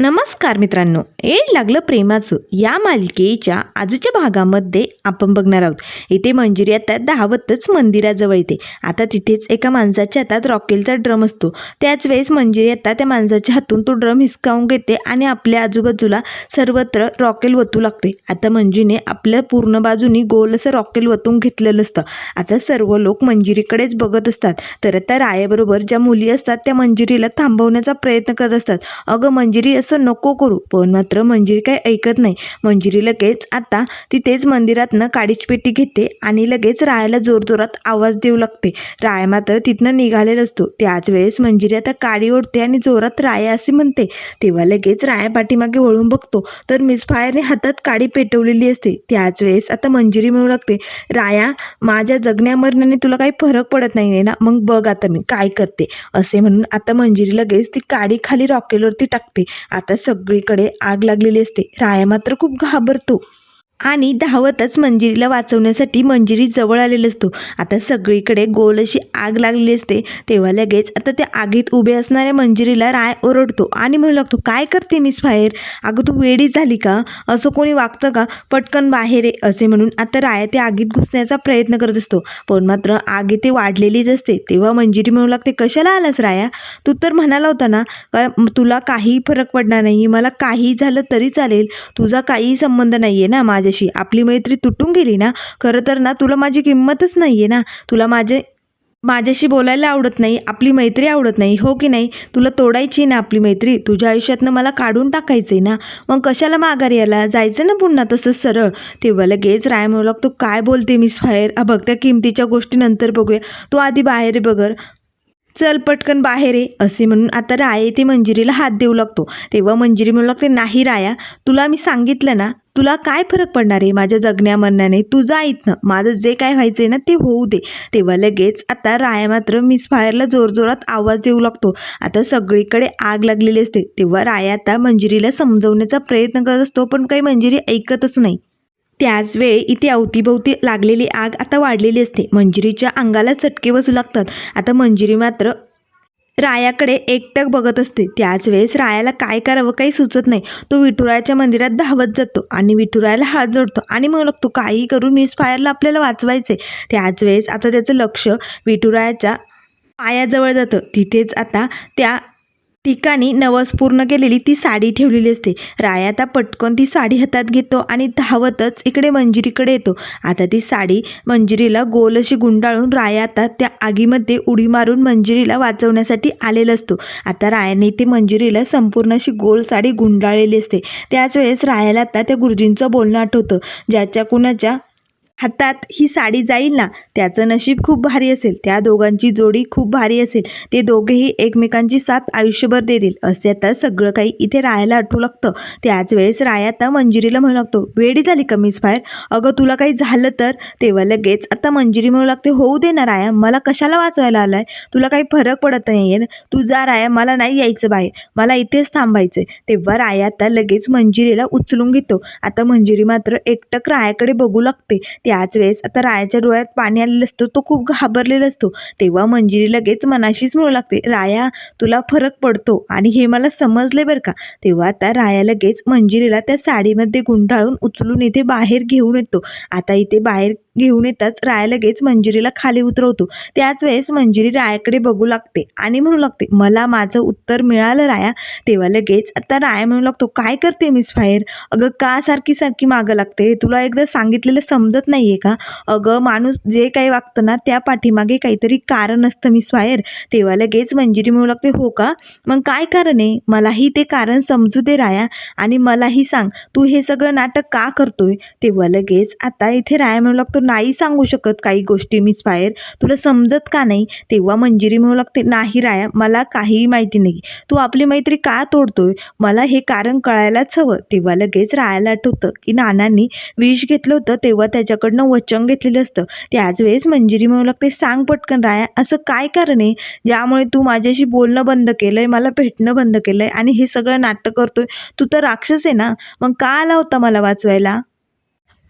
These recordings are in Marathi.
नमस्कार मित्रांनो. एड लागलं प्रेमाचं या मालिकेच्या आजच्या भागामध्ये आपण बघणार आहोत. इथे मंजिरी आता धावतच मंदिराजवळ येते. आता तिथेच एका माणसाच्या हातात रॉकेलचा ड्रम असतो. त्याच वेळेस मंजिरी आता त्या माणसाच्या हातून तो ड्रम हिसकावून घेते आणि आपल्या आजूबाजूला सर्वत्र रॉकेल वतू लागते. आता मंजीने आपल्या पूर्ण बाजूनी गोल असं रॉकेल वतून घेतलेलं असतं. आता सर्व लोक मंजिरीकडेच बघत असतात. तर आता रायाबरोबर ज्या मुली असतात त्या मंजिरीला थांबवण्याचा प्रयत्न करत असतात. अगं मंजिरी असं नको करू. पण मात्र मंजिरी काही ऐकत नाही. मंजिरी लगेच आता तिथेच मंदिरातनं काडीची पेटी घेते आणि लगेच रायाला जोरजोरात आवाज देऊ लागते. राया मात्र तिथनं निघालेला असतो. त्याच वेळेस मंजिरी आता काडी ओढते आणि जोरात राया असे म्हणते. तेव्हा लगेच राया पाठीमागे वळून बघतो. तर मिस फायरने हातात काडी पेटवलेली असते. त्याच वेळेस आता मंजिरी मिळू लागते राया माझ्या जगण्या मरण्याने तुला काही फरक पडत नाही ना? मग बघ आता मी काय करते. असे म्हणून आता मंजिरी लगेच ती काडी खाली रॉकेलवरती टाकते. आता सगळीकडे आग लागलेली असते. राया मात्र खूप घाबरतो. आणि धावतच मंजिरीला वाचवण्यासाठी मंजिरी जवळ आलेला असतो. आता सगळीकडे गोल अशी आग लागलेली असते. तेव्हा लगेच आता त्या आगीत उभे असणाऱ्या मंजिरीला राय ओरडतो आणि म्हणू लागतो काय करते मिस फायर? अगं तू वेडीच झाली का? असं कोणी वागतं का? पटकन बाहेर ये असे म्हणून आता राय त्या आगीत घुसण्याचा प्रयत्न करत असतो. पण मात्र आगी ते वाढलेलीच असते. तेव्हा मंजिरी म्हणू लागते कशाला आलास राया? तू तर म्हणाला होता ना का तुला काही फरक पडणार नाही मला काही झालं तरी चालेल. तुझा काही संबंध नाही आहे ना माझ्याशी. आपली मैत्री तुटून गेली ना खरं तर ना तुला माझी किंमतच नाही आहे ना. तुला माझे माझ्याशी बोलायला आवडत नाही आपली मैत्री आवडत नाही हो की नाही? तुला तोडायची ना आपली मैत्री? तुझ्या आयुष्यातनं मला काढून टाकायचं आहे ना. मग कशाला माघारी याला जायचं ना पुन्हा तसंच सरळ. तेव्हा लगेच राय म्हणू लागतो काय बोलते मिस फायर? हा बघ त्या किमतीच्या गोष्टी नंतर बघूया. तू आधी बाहेर बघर. चल पटकन बाहेर ये असे म्हणून आता राया ते मंजिरीला हात देऊ लागतो. तेव्हा मंजिरी म्हणू लागते नाही राया तुला मी सांगितलं ना तुला काय फरक पडणार आहे माझ्या जगण्या मरण्याने? तुझं इथनं माझं जे काय व्हायचं आहे ना ते होऊ दे. तेव्हा लगेच आता राया मात्र मिस फायरला जोरजोरात आवाज देऊ लागतो. आता सगळीकडे आग लागलेली असते. तेव्हा राया आता मंजिरीला समजवण्याचा प्रयत्न करत असतो पण काही मंजिरी ऐकतच नाही. त्याच वेळी इथे अवतीभोवती लागलेली आग आता वाढलेली असते. मंजिरीच्या अंगाला चटके बसू लागतात. आता मंजिरी मात्र रायाकडे एकटक बघत असते. त्याच वेळेस रायाला काय करावं काही सुचत नाही. तो विठुरायाच्या मंदिरात धावत जातो आणि विठुरायाला हात जोडतो आणि मग लागतो काही करून मिस फायरला आपल्याला वाचवायचे. त्याच वेळेस आता त्याचं लक्ष विठुरायाच्या पायाजवळ जातं. तिथेच आता त्या ठिकाणी नवस पूर्ण केलेली ती साडी ठेवलेली असते. राया आता पटकन ती साडी हातात घेतो आणि धावतच इकडे मंजिरीकडे येतो. आता ती साडी मंजिरीला गोल अशी गुंडाळून राया आता त्या आगीमध्ये उडी मारून मंजिरीला वाचवण्यासाठी आलेला असतो. आता रायाने ती मंजिरीला संपूर्ण अशी गोल साडी गुंडाळलेली असते. त्याच वेळेस रायाला आता त्या गुरुजींचं बोलणं आठवतं. ज्याच्या कुणाच्या हातात ही साडी जाईल ना त्याचं नशीब खूप भारी असेल. त्या दोघांची जोडी खूप भारी असेल. ते दोघेही एकमेकांची साथ आयुष्यभर देतील. असे आता सगळं काही इथे राहायला आठवू लागतं. त्याच वेळेस राया आता मंजिरीला म्हणू लागतो वेडी झाली का मिस फायर? अगं तुला काही झालं तर? तेव्हा लगेच आता मंजिरी म्हणू लागते होऊ दे ना राया मला कशाला वाचवायला आलाय? तुला काही फरक पडत नाही आहे तू जा राया मला नाही यायचं बाहेर. मला इथेच थांबायचं तेव्हा राया आता लगेच मंजिरीला उचलून घेतो. आता मंजिरी मात्र एकटक रायाकडे बघू लागते. त्याच वेळेस आता रायाच्या डोळ्यात पाणी आलेलं असतं तो खूप घाबरलेला असतो. तेव्हा मंजिरी लगेच मनाशीच म्हणू लागते राया तुला फरक पडतो आणि हे मला समजले बरं का? तेव्हा आता राया लगेच मंजिरीला त्या साडीमध्ये गुंडाळून उचलून इथे बाहेर घेऊन येतो. आता इथे बाहेर घेऊन येताच राया लगेच मंजिरीला खाली उतरवतो. त्याच वेळेस मंजिरी रायाकडे बघू लागते आणि म्हणू लागते मला माझं उत्तर मिळालं राया. तेव्हा लगेच आता राया म्हणू लागतो काय करते मिस फायर? अगं का सारखी सारखी मागं लागते? तुला एकदा सांगितलेलं समजत नाही आहे का? अगं माणूस जे काही वागतं ना त्या पाठीमागे काहीतरी कारण असतं मिस फायर तेव्हा लगेच मंजिरी म्हणू लागते हो का? मग काय कारण आहे? मलाही ते कारण समजू दे राया आणि मलाही सांग. तू हे सगळं नाटक का करतोय? तेव्हा लगेच आता इथे राया म्हणू लागतो नाही सांगू शकत काही गोष्टी मिस फायर तुला समजत का नाही? तेव्हा मंजिरी म्हणू लागते नाही राया मला काहीही माहिती नाही. तू आपली मैत्री का तोडतोय? मला हे कारण कळायलाच हवं. तेव्हा लगेच रायाला आठवतं की नानांनी विष घेतलं होतं तेव्हा त्याच्याकडनं वचन घेतलेलं असतं. त्याच वेळेस मंजिरी म्हणू लागते सांग पटकन राया असं काय कारण आहे? ज्यामुळे तू माझ्याशी बोलणं बंद केलंय मला भेटणं बंद केलंय आणि हे सगळं नाटक करतोय. तू तर राक्षस आहे ना? मग का आला होता मला वाचवायला?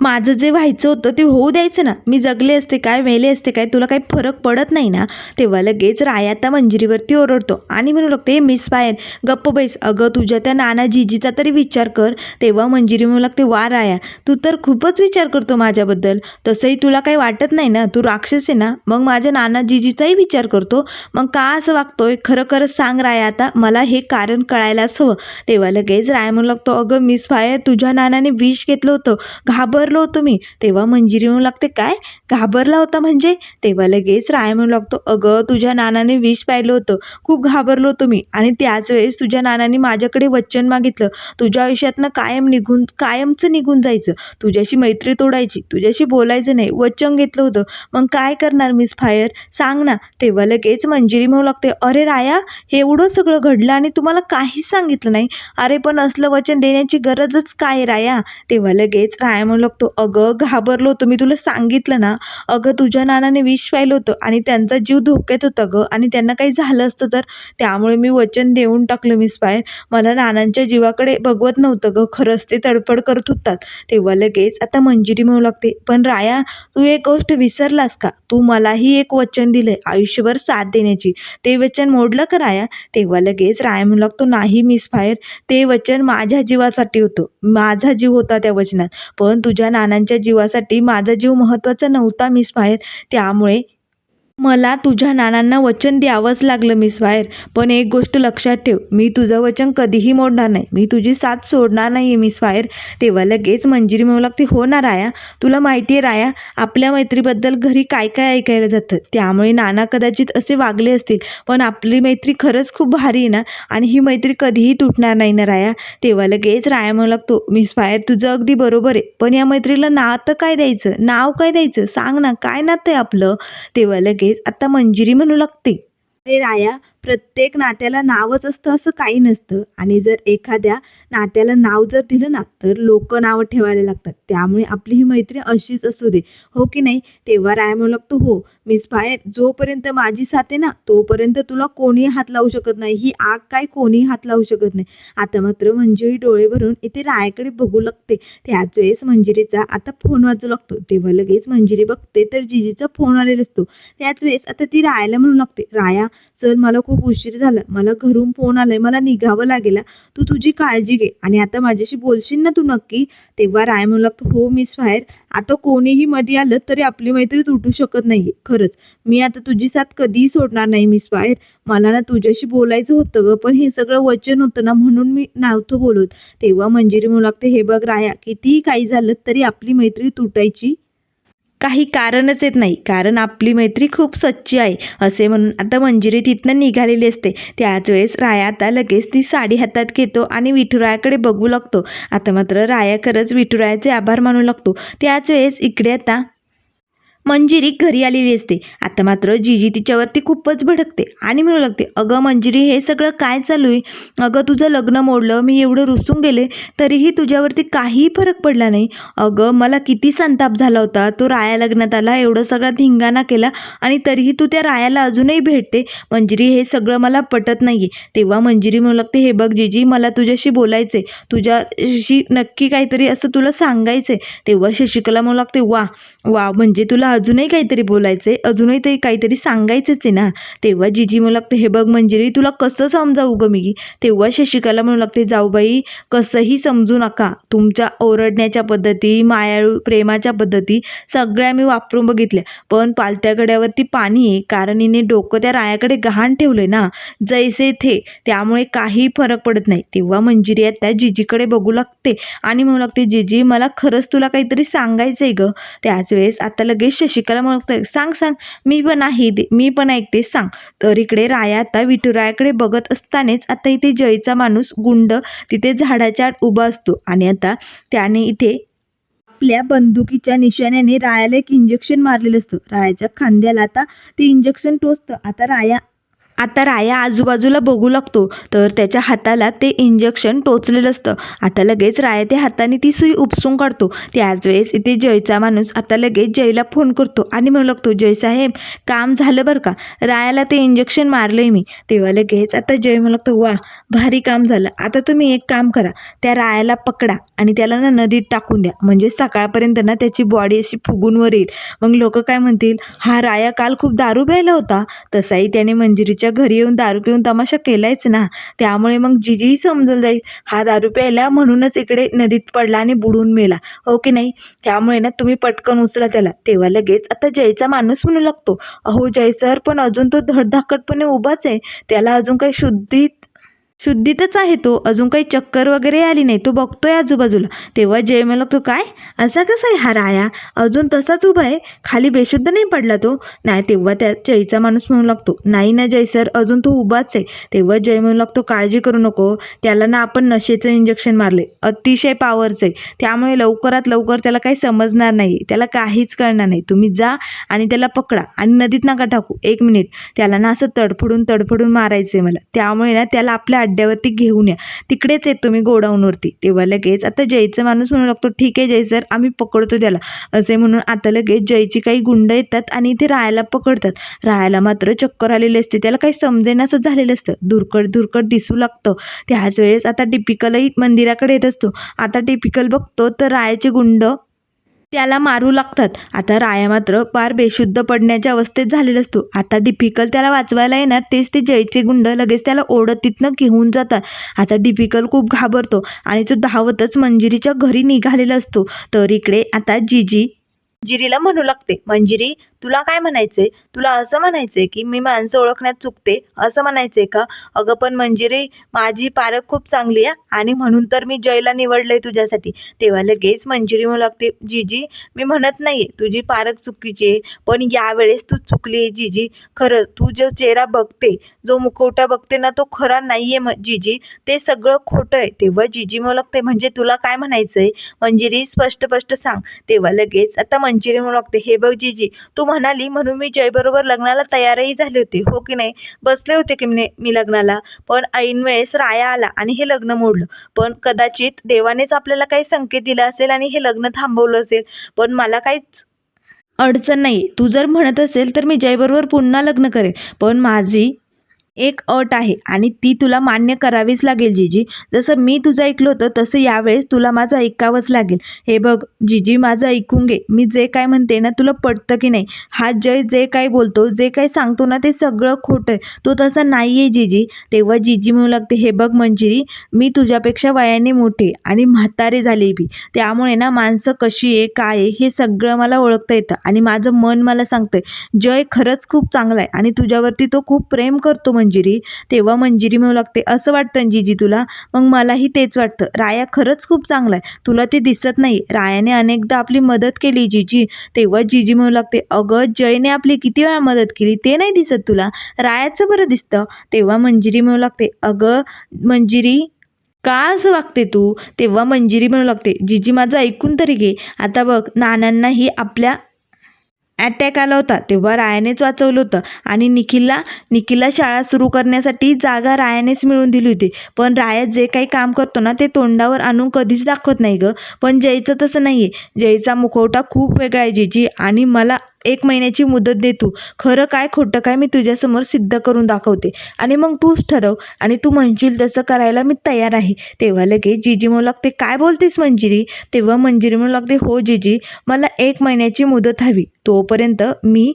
माझं जे व्हायचं होतं ते होऊ द्यायचं ना. मी जगले असते काय मेले असते काय तुला काही फरक पडत नाही ना. तेव्हा लगेच राया त्या मंजिरीवरती ओरडतो. आणि म्हणू लागते मिस पायन गप्प बैस. अगं तुझ्या त्या नाना जीजीचा तरी विचार कर. तेव्हा मंजिरी म्हणू लागते वा राया तू तर खूपच विचार करतो माझ्याबद्दल. तसंही तुला काही वाटत नाही ना. तू राक्षस आहे ना. मग माझ्या नाना जीजीचाही विचार करतो. मग का असं वागतोय? खरं खरंच सांग राया आता. मला हे कारण कळायलाच हवं. तेव्हा लगेच राया म्हणू लागतो अगं मिस फायर तुझ्या नानाने विष घेतलं होतं. घाबर घाबरलो होतो मी. तेव्हा मंजिरी म्हणू लागते काय? घाबरला होता म्हणजे? तेव्हा लगेच राय म्हणू लागतो अगं तुझ्या नानाने विष पाहिलं होतं. खूप घाबरलो होतो मी. आणि त्याच वेळेस तुझ्या नानाने माझ्याकडे वचन मागितलं. तुझ्या आयुष्यातनं कायम निघून कायमचं निघून जायचं. तुझ्याशी मैत्री तोडायची तुझ्याशी बोलायचं नाही. वचन घेतलं होतं. मग काय करणार मिस फायर? सांग ना. तेव्हा लगेच मंजिरी म्हणू लागते अरे राया हे एवढं सगळं घडलं आणि तुम्हाला काहीच सांगितलं नाही? अरे पण असलं वचन देण्याची गरजच काय राया? तेव्हा लगेच राया म्हणू लागतो अगं घाबरलो होतो. मी तुला सांगितलं ना अगं तुझ्या नानाने विष पाहिलं होतं आणि त्यांचा जीव धोक्यात होता गं आणि त्यांना काही झालं असतं तर? त्यामुळे मी वचन देऊन टाकलं मिस पायर मला नानांच्या जीवाकडे बघवत नव्हतं गं. खरंच ते तडफड करत होतात. तेव्हा लगेच आता मंजिरी म्हणू लागते पण राया तू एक गोष्ट विसरलास का? तू मलाही एक वचन दिलं आयुष्यभर साथ देण्याची. ते वचन मोडलं का राया? तेव्हा लगेच राया म्हणू लागतो नाही मिस फायर ते वचन माझ्या जीवासाठी होतं. माझा जीव होता त्या वचनात. पण तुझ्या नानांच्या जीवासाठी माझा जीव महत्त्वाचा नव्हता मिस फायर त्यामुळे मला तुझ्या नानांना वचन द्यावंच लागलं मिस फायर पण एक गोष्ट लक्षात ठेव मी तुझं वचन कधीही मोडणार नाही. मी तुझी साथ सोडणार नाही आहे मिस फायर तेव्हा लगेच मंजिरी म्हणू लागते हो ना राया. तुला माहिती आहे राया आपल्या मैत्रीबद्दल घरी काय काय ऐकायला जातं? त्यामुळे नाना कदाचित असे वागले असतील. पण आपली मैत्री खरंच खूप भारी आहे ना? आणि ही मैत्री कधीही तुटणार नाही ना राया? तेव्हा लगेच राया म्हणू लागतो मिस फायर तुझं अगदी बरोबर आहे. पण या मैत्रीला नातं काय द्यायचं? नाव काय द्यायचं? सांग ना काय नातं आहे आपलं? तेव्हा लगेच आता मंजिरी म्हणू लागते. अरे राया प्रत्येक नात्याला नावच असतं असं काही नसतं. आणि जर एखाद्या नात्याला नाव जर दिलं ना तर लोक नावं ठेवायला लागतात. त्यामुळे आपली ही मैत्री अशीच असू दे. हो की नाही? तेव्हा राया म्हणू लागतो हो मिस बाहेर जोपर्यंत माझी साथ आहे ना तोपर्यंत तुला कोणीही हात लावू शकत नाही. ही आग काय कोणीही हात लावू शकत नाही. आता मात्र मंजिरी डोळे भरून इथे रायाकडे बघू लागते. त्याच वेळेस मंजिरीचा आता फोन वाजू लागतो. तेव्हा लगेच मंजिरी बघते तर जिजीचा फोन आलेला असतो. त्याच वेळेस आता ती रायाला म्हणू लागते राया चल मला खूप उशीर झाला. मला घरून फोन आलाय. मला निघावं लागेल. तू तुझी काळजी घे. आणि आता माझ्याशी बोलशील ना तू नक्की? तेव्हा राय म्हणू लागतो हो मिस फायर. आता कोणीही मध्ये आलं तरी आपली मैत्री तुटू शकत नाही खरंच. मी आता तुझी साथ कधीही सोडणार नाही मिस फायर. मला ना तुझ्याशी बोलायचं होतं ग पण हे सगळं वचन होतं ना म्हणून मी नव्हतं बोलत. तेव्हा मंजिरी म्हणू लागते हे बघ राया कितीही काही झालं तरी आपली मैत्री तुटायची काही कारणच येत नाही. कारण आपली मैत्री खूप सच्ची आहे असे म्हणून आता मंजिरी तिथनं निघालेली असते. त्याच वेळेस राया आता लगेच ती साडी हातात घेतो आणि विठुरायाकडे बघू लागतो. आता मात्र राया खरंच विठुरायाचे आभार मानू लागतो. त्याच वेळेस इकडे आता मंजिरी घरी आलेली असते. आता मात्र जिजी तिच्यावरती खूपच भडकते आणि म्हणू लागते अगं मंजिरी हे सगळं काय चालू आहे? अगं तुझं लग्न मोडलं मी एवढं रुसून गेले तरीही तुझ्यावरती काहीही फरक पडला नाही. अगं मला किती संताप झाला होता. तो राया लग्नात आला एवढं सगळा धिंगाणा केला आणि तरीही तू त्या रायाला अजूनही भेटते. मंजिरी हे सगळं मला पटत नाही आहे तेव्हा मंजिरी म्हणू लागते हे बघ जिजी मला तुझ्याशी बोलायचं आहे तुझ्याशी नक्की काहीतरी असं तुला सांगायचं आहे तेव्हा शशिकला म्हणू लागते वा वा म्हणजे तुला अजूनही काहीतरी बोलायचं आहे अजूनही ते काहीतरी सांगायचंच आहे ना. तेव्हा जिजी म्हणू लागते हे बघ मंजिरी तुला कसं समजावू ग मी? तेव्हा शशिकला म्हणू लागते जाऊबाई कसंही समजू नका. तुमच्या ओरडण्याच्या पद्धती मायाळू प्रेमाच्या पद्धती सगळ्या मी वापरून बघितल्या. पण पालत्या गड्यावरती पाणी आहे कारण हिने डोकं त्या रायाकडे गहाण ठेवले ना. जैसे थे त्यामुळे काही फरक पडत नाही. तेव्हा मंजिरी आता जिजीकडे बघू लागते आणि म्हणू लागते जिजी मला खरंच तुला काहीतरी सांगायचं आहे ग. त्याच वेळेस आता लगेच शशिकला म्हणू सांग सांग. मी पण आहे दे- मी पण ऐकते सांग. तर इकडे राया आता विठुरायाकडे बघत असतानाच आता इथे जयचा माणूस गुंड तिथे झाडाच्या आत उभा असतो. आणि आता त्याने इथे आपल्या बंदुकीच्या निशाण्याने रायाला एक इंजेक्शन मारलेलं असतं. रायाच्या खांद्याला आता ते इंजेक्शन टोचतं. आता राया आता राया आजूबाजूला बघू लागतो. तर त्याच्या हाताला ते इंजेक्शन टोचलेलं असतं. आता लगेच राया त्या हाताने ती सुई उपसून काढतो. त्याच वेळेस इथे जयचा माणूस आता लगेच जयला फोन करतो आणि म्हणू लागतो जय साहेब काम झालं बरं का? रायाला ते इंजेक्शन मारलंय मी. तेव्हा लगेच आता जय म्हणू लागतो वा भारी काम झालं. आता तुम्ही एक काम करा. त्या रायाला पकडा आणि त्याला ना नदीत टाकून द्या. म्हणजे सकाळपर्यंत ना त्याची बॉडी अशी फुगून वर येईल. मग लोक काय म्हणतील? हा राया काल खूप दारू प्यायला होता. तसाही त्याने मंजिरीच्या घरी येऊन दारू पिऊन तमाशा केलायच ना. त्यामुळे मग जिजीही समजून जाईल. हा दारू प्यायला म्हणूनच इकडे नदीत पडला आणि बुडून मेला. हो की नाही? त्यामुळे ना तुम्ही पटकन उचला त्याला. तेव्हा लगेच आता जयचा माणूस म्हणू लागतो. अहो जय सर पण अजून तो धडधाकटपणे उभाच आहे. त्याला अजून काही शुद्धीत शुद्धीतच आहे तो. अजून काही चक्कर वगैरे आली नाही. तो बघतोय आजूबाजूला. तेव्हा जय मला तो काय? असा कसा आहे हा राया? अजून तसाच उभा आहे. खाली बेशुद्ध नाही पडला तो. नाही तेव्हा त्या जयचा माणूस म्हणू लागतो नाही ना जय सर अजून तो उभाच आहे. तेव्हा जय म्हणू लागतो काळजी करू नको. त्याला ना आपण नशेचं इंजेक्शन मारले. अतिशय पॉवरचं आहे. त्यामुळे लवकरात लवकर त्याला काही समजणार नाही त्याला काहीच कळणार नाही. तुम्ही जा आणि त्याला पकडा आणि नदीत नका टाकू. एक मिनिट. त्याला ना असं तडफडून तडफडून मारायचं आहे मला. त्यामुळे ना त्याला आपल्या अड्ड्यावरती घेऊन या. तिकडेच येतो मी गोडाऊनवरती. तेव्हा लगेच आता जयचं माणूस म्हणू लागतो ठीक आहे जय सर आम्ही पकडतो त्याला. असे म्हणून आता लगेच जयची काही गुंड येतात आणि इथे राहायला पकडतात. राहायला मात्र चक्कर आलेली असते. त्याला काही समजेनासं झालेलं असतं. धुरकट धुरकट दिसू लागतं. त्याच वेळेस आता टिपिकलही मंदिराकडे येत असतो. आता टिपिकल बघतो तर रायाचे गुंड त्याला मारू लागतात. आता राया मात्र पार बेशुद्ध पडण्याच्या अवस्थेत झालेला असतो. आता डिफिकल त्याला वाचवायला येणार तेच ते जयचे गुंड लगेच त्याला ओढत तिथनं घेऊन जातात. आता डिफिकल खूप घाबरतो आणि तो धावतच मंजिरीच्या घरी निघालेला असतो. तर इकडे आता जिजी जिरीला म्हणू लागते मंजिरी तुला काय म्हणायचंय? तुला असं म्हणायचंय की मी माणसं ओळखण्यात चुकते? असं म्हणायचंय का? अगं पण मंजिरी माझी पारख खूप चांगली आहे आणि म्हणून तर मी जयला निवडलंय तुझ्यासाठी. तेव्हा लगेच मंजिरी म्हणू लागते जीजी मी म्हणत नाहीये तुझी पारख चुकीची आहे पण यावेळेस तू चुकली आहे जीजी. खरंच तू जो चेहरा बघते जो मुखवटा बघते ना तो खरा नाहीये म जीजी. ते सगळं खोटं आहे. तेव्हा जीजी म्हणू लागते म्हणजे तुला काय म्हणायचंय? मंजिरी स्पष्ट स्पष्ट सांग. तेव्हा लगेच आता मंजिरी म्हणू लागते हे बघ जीजी तू म्हणाली म्हणून मी जयबरोबर लग्नाला तयारही झाले होते हो की नाही? बसले होते की मी लग्नाला. पण ऐन वेळेस राया आला आणि हे लग्न मोडलं. पण कदाचित देवानेच आपल्याला काही संकेत दिला असेल आणि हे लग्न थांबवलं असेल. पण मला काहीच अडचण नाही. तू जर म्हणत असेल तर मी जयबरोबर पुन्हा लग्न करेन. पण माझी एक अट आहे आणि ती तुला मान्य करावीच लागेल जीजी. जसं मी तुझं ऐकलं होतं तसं यावेळेस तुला माझं ऐकावंच लागेल. हे बघ जीजी माझं ऐकून घे. मी जे काय म्हणते ना तुला पटतं की नाही? हा जय जे काय बोलतो जे काय सांगतो ना ते सगळं खोटं आहे. तो तसा नाही आहे जीजी. तेव्हा जीजी म्हणू लागते हे बघ मंजिरी मी तुझ्यापेक्षा वयाने मोठे आणि म्हातारे झाले बी. त्यामुळे ना माणसं कशी आहे काय आहे हे सगळं मला ओळखता येतं आणि माझं मन मला सांगतंय. जय खरंच खूप चांगला आहे आणि तुझ्यावरती तो खूप प्रेम करतो म्हणजे मंजिरी. तेव्हा मंजिरी म्हणू लागते असं वाटतं जीजी तुला? मग मलाही तेच वाटतं. राया खरंच खूप चांगला आहे. तुला ते दिसत नाही. रायाने अनेकदा आपली मदत केली जीजी. तेव्हा जीजी म्हणू लागते अगं जयने आपली किती वेळा मदत केली ते नाही दिसत तुला. रायाचं बरं दिसतं. तेव्हा मंजिरी म्हणू लागते अगं मंजिरी का असं वागते तू? तेव्हा मंजिरी म्हणू लागते जीजी माझं ऐकून तरी घे. आता बघ नानांनाही आपल्या अटॅक आला होता. तेव्हा रायानेच वाचवलं होतं आणि निखिलला निखिलला शाळा सुरू करण्यासाठी जागा रायानेच मिळवून दिली होती. पण राया जे काही काम करतो ना ते तोंडावर आणून कधीच दाखवत नाही गं. पण जयचं तसं नाही आहे जयचा मुखवटा खूप वेगळा आहे जीजी. आणि मला एक महिन्याची मुदत दे तू. खरं काय खोटं काय मी तुझ्यासमोर सिद्ध करून दाखवते. आणि मग तूच ठरव. आणि तू म्हणशील तसं करायला मी तयार आहे. तेव्हा लगेच जीजी म्हणू लागते काय बोलतेस मंजिरी? तेव्हा मंजिरी म्हणू लागते हो जीजी मला एक महिन्याची मुदत हवी. तोपर्यंत मी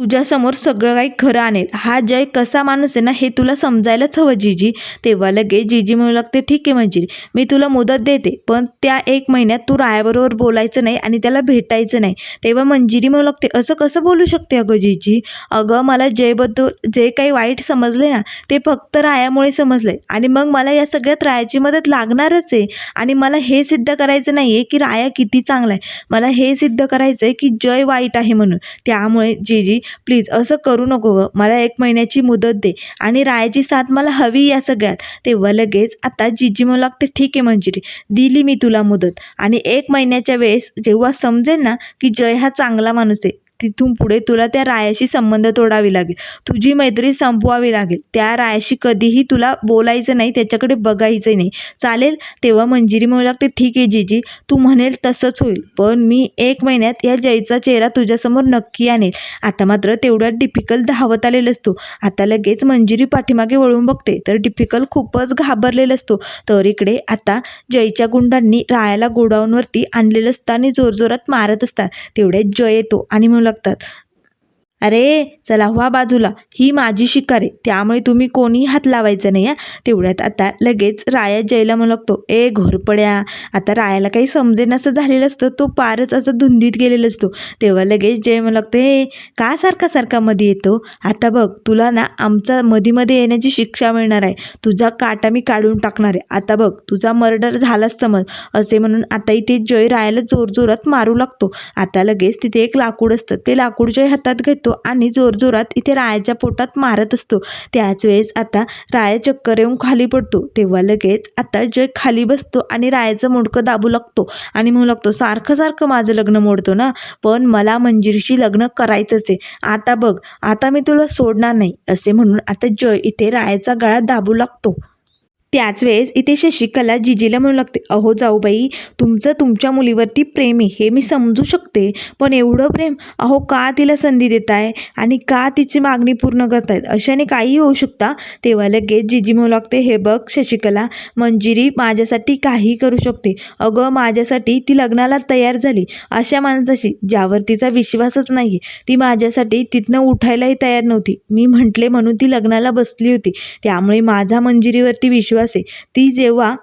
तुझ्यासमोर सगळं काही खरं आणेल. हा जय कसा माणूस आहे ना हे तुला समजायलाच हवं जीजी. तेव्हा लगेच जीजी म्हणू लागते ठीक आहे मंजिरी मी तुला मुदत देते पण त्या एक महिन्यात तू रायाबरोबर बोलायचं नाही आणि त्याला भेटायचं नाही. तेव्हा मंजिरी म्हणू लागते असं कसं बोलू शकते अगं जीजी? अगं मला जयबद्दल जे काही वाईट समजले ना ते फक्त रायामुळे समजले आणि मग मला या सगळ्यात रायाची मदत लागणारच आहे. आणि मला हे सिद्ध करायचं नाही आहे की राया किती चांगला आहे. मला हे सिद्ध करायचं आहे की जय वाईट आहे म्हणून. त्यामुळे जीजी प्लीज असं करू नको गं. मला एक महिन्याची मुदत दे. आणि रायाची साथ मला हवी या सगळ्यात. तेव्हा लगेच आता जीजी म्हणू लागते ठीक आहे मंजिरी. दिली मी तुला मुदत. आणि एक महिन्याच्या वेळेस जेव्हा समजेल ना की जय हा चांगला माणूस आहे तिथून पुढे तुला त्या रायाशी संबंध तोडावी लागेल. तुझी मैत्री संपवावी लागेल. त्या रायाशी कधीही तुला बोलायचं नाही त्याच्याकडे बघायचं नाही. चालेल? तेव्हा मंजिरी म्हणू लागते ठीक आहे जीजी. तू म्हणेल तसंच होईल. पण मी एक महिन्यात या जयचा चेहरा तुझ्यासमोर नक्की आणेल. आता मात्र तेवढ्यात डिफिकल्ट धावत आलेला असतो. आता लगेच मंजिरी पाठीमागे वळून बघते. तर डिफिकल्ट खूपच घाबरलेला असतो. तर इकडे आता जयच्या गुंडांनी रायाला गोडाऊनवरती आणलेलं असतं आणि जोरजोरात मारत असतात. तेवढ्यात जय येतो आणि म्हणू लागतात. अरे चला व्हा बाजूला. ही माझी शिकार. आहे त्यामुळे तुम्ही कोणी हात लावायचं नाही हा. तेवढ्यात आता लगेच राया जयला म्हणू लागतो ए घोरपड्या आता रायाला काही समजेनासं झालेलं असतं तो पारच असं धुंदीत गेलेला असतो. तेव्हा लगेच जय म्हणू लागतो हे का सारखा सारखा मध्ये येतो? आता बघ तुला ना आमचा मधीमध्ये येण्याची शिक्षा मिळणार आहे. तुझा काटा मी काढून टाकणार आहे. आता बघ तुझा मर्डर झालाच समज. असे म्हणून आता इथे जय रायाला जोरजोरात मारू लागतो. आता लगेच तिथे एक लाकूड असतं. ते लाकूड जय हातात घेतो. आणि जोरजोरात इथे रायाच्या पोटात मारत असतो. त्याच वेळेस आता राया चक्कर येऊन खाली पडतो. तेव्हा लगेच आता जय खाली बसतो आणि रायाचं मुडकं दाबू लागतो. आणि म्हणू लागतो सारखं सारखं माझं लग्न मोडतो ना? पण मला मंजिरीशी लग्न करायचंच आहे. आता बघ आता मी तुला सोडणार नाही. असे म्हणून आता जय इथे रायाचा गळा दाबू लागतो. त्याच वेळेस इथे शशिकला जिजीला म्हणू लागते अहो जाऊबाई तुमचं तुमच्या मुलीवरती प्रेम आहे हे मी समजू शकते पण एवढं प्रेम अहो का तिला संधी देत आहे आणि का तिची मागणी पूर्ण करतायत? अशाने काही होऊ शकता. तेव्हा लगेच जिजी म्हणू लागते हे बघ शशिकला मंजिरी माझ्यासाठी काही करू शकते. अगं माझ्यासाठी ती लग्नाला तयार झाली अशा माणसाशी ज्यावर तिचा विश्वासच नाही ती माझ्यासाठी तिथनं उठायलाही तयार नव्हती. मी म्हटले म्हणून ती लग्नाला बसली होती. त्यामुळे माझा मंजिरीवरती विश्वास असे. ती जेव्हा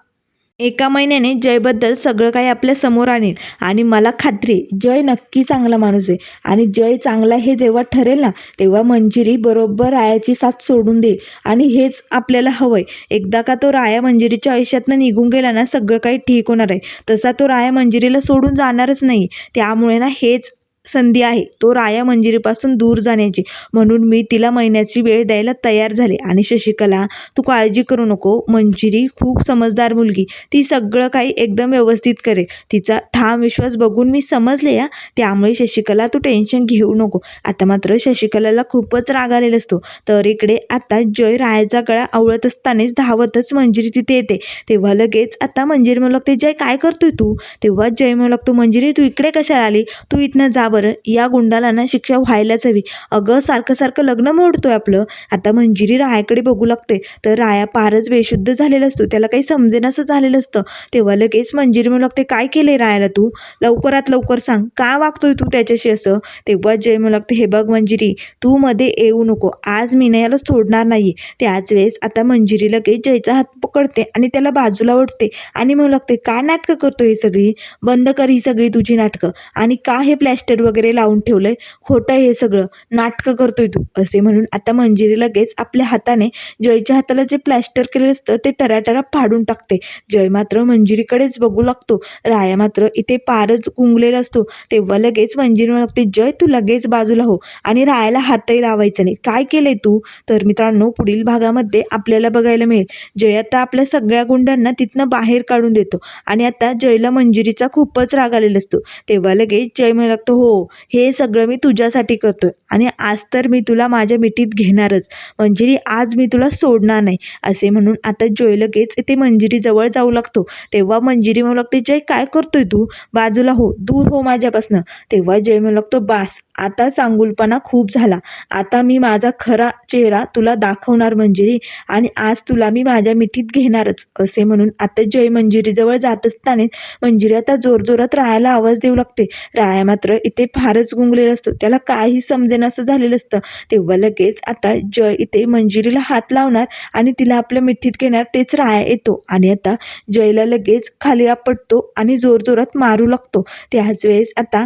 एका महिन्याने जयबद्दल सगळं काही आपल्यासमोर आणेल आणि मला खात्री जय नक्की चांगला माणूस आहे आणि जय चांगला हे जेव्हा ठरेल ना तेव्हा मंजिरी बरोबर रायाची साथ सोडून देईल आणि हेच आपल्याला हवंय. एकदा का तो राया मंजिरीच्या आयुष्यातनं निघून गेला ना सगळं काही ठीक होणार आहे. तसा तो राया मंजिरीला सोडून जाणारच नाही. त्यामुळे ना हेच संधी आहे. तो राया मंजिरीपासून दूर जाण्याची. म्हणून मी तिला महिन्याची वेळ द्यायला तयार झाले. आणि शशिकला तू काळजी करू नको. मंजिरी खूप समजदार मुलगी. ती सगळं काही एकदम व्यवस्थित करेल. तिचा ठाम विश्वास बघून मी समजले या. त्यामुळे शशिकला तू टेन्शन घेऊ नको. आता मात्र शशिकलाला खूपच राग आलेला असतो. तर इकडे आता जय रायाचा गळा आवळत असतानाच धावतच मंजिरी तिथे येते. तेव्हा लगेच आता मंजिरी म्हणू लागते जय काय करतोय तू? तेव्हा जय म्हणू लागतो मंजिरी तू इकडे कशाला आली? तू इथनं जा बरं या गुंडाला ना शिक्षा व्हायलाच हवी. अगं सारखं सारखं लग्न मोडतोय आपलं. आता मंजिरी रायाकडे बघू लागते. तर राया फारच बेशुद्ध झालेला असतो. त्याला काही समजेनासं झालेलं असतं. तेव्हा लगेच मंजिरी म्हणू लागते काय केले रायाला तू? लवकरात लवकर सांग. का वागतोय तू त्याच्याशी असं? तेव्हा जय म्हणू लागते हे बघ मंजिरी तू मध्ये येऊ नको. आज मी ना याला सोडणार नाही त्याच वेळेस आता मंजिरी लगेच जयचा हात पकडते आणि त्याला बाजूला ओढते आणि म्हणू लागते का नाटकं करतो ही सगळी? बंद कर ही सगळी तुझी नाटकं. आणि का हे प्लॅस्टर वगैरे लावून ठेवलंय. खोटं हे सगळं. नाटकं करतोय तू असे म्हणून. आता मंजिरी लगेच आपल्या हाताने जयच्या हाताला जे प्लॅस्टर केलेलं असतं ते टराटरा फाडून टाकते. जय मात्र मंजिरीकडेच बघू लागतो. राया मात्र इथे पारच गुंगलेला असतो. तेव्हा लगेच मंजिरी लागते जय तू लगेच बाजूला हो. आणि रायाला हातही लावायचं नाही. काय केलंय तू? तर मित्रांनो पुढील भागामध्ये आपल्याला बघायला मिळेल. जय आता आपल्या सगळ्या गुंडांना तिथनं बाहेर काढून देतो. आणि आता जयला मंजिरीचा खूपच राग आलेला असतो. तेव्हा लगेच जय म्हणू लागतो हो हे सगळं मी तुझ्यासाठी करतो आहे आणि आज तर मी तुला माझ्या मिठीत घेणारच. मंजिरी आज मी तुला सोडणार नाही असे म्हणून आता जय लगेच ते मंजिरीजवळ जाऊ लागतो. तेव्हा मंजिरी म्हणू लागते जय काय करतोय तू? बाजूला हो दूर हो माझ्यापासनं. तेव्हा जय म्हणू लागतो बास आता चांगुलपणा खूप झाला. आता मी माझा खरा चेहरा तुला दाखवणार मंजिरी आणि आज तुला मी माझ्या मिठीत घेणारच असे म्हणून आता जय मंजिरीजवळ जात असताना मंजिरी आता जोरजोरात रायाला आवाज देऊ लागते. राया मात्र इथे फारच गुंगलेला असतो. त्याला काही समजेन असं झालेलं असतं. तेव्हा लगेच आता जय इथे मंजिरीला हात लावणार आणि तिला आपल्या मिठीत घेणार तेच राया येतो. आणि आता जयला लगेच खाली आपटतो आणि जोरजोरात मारू लागतो. त्याच वेळेस आता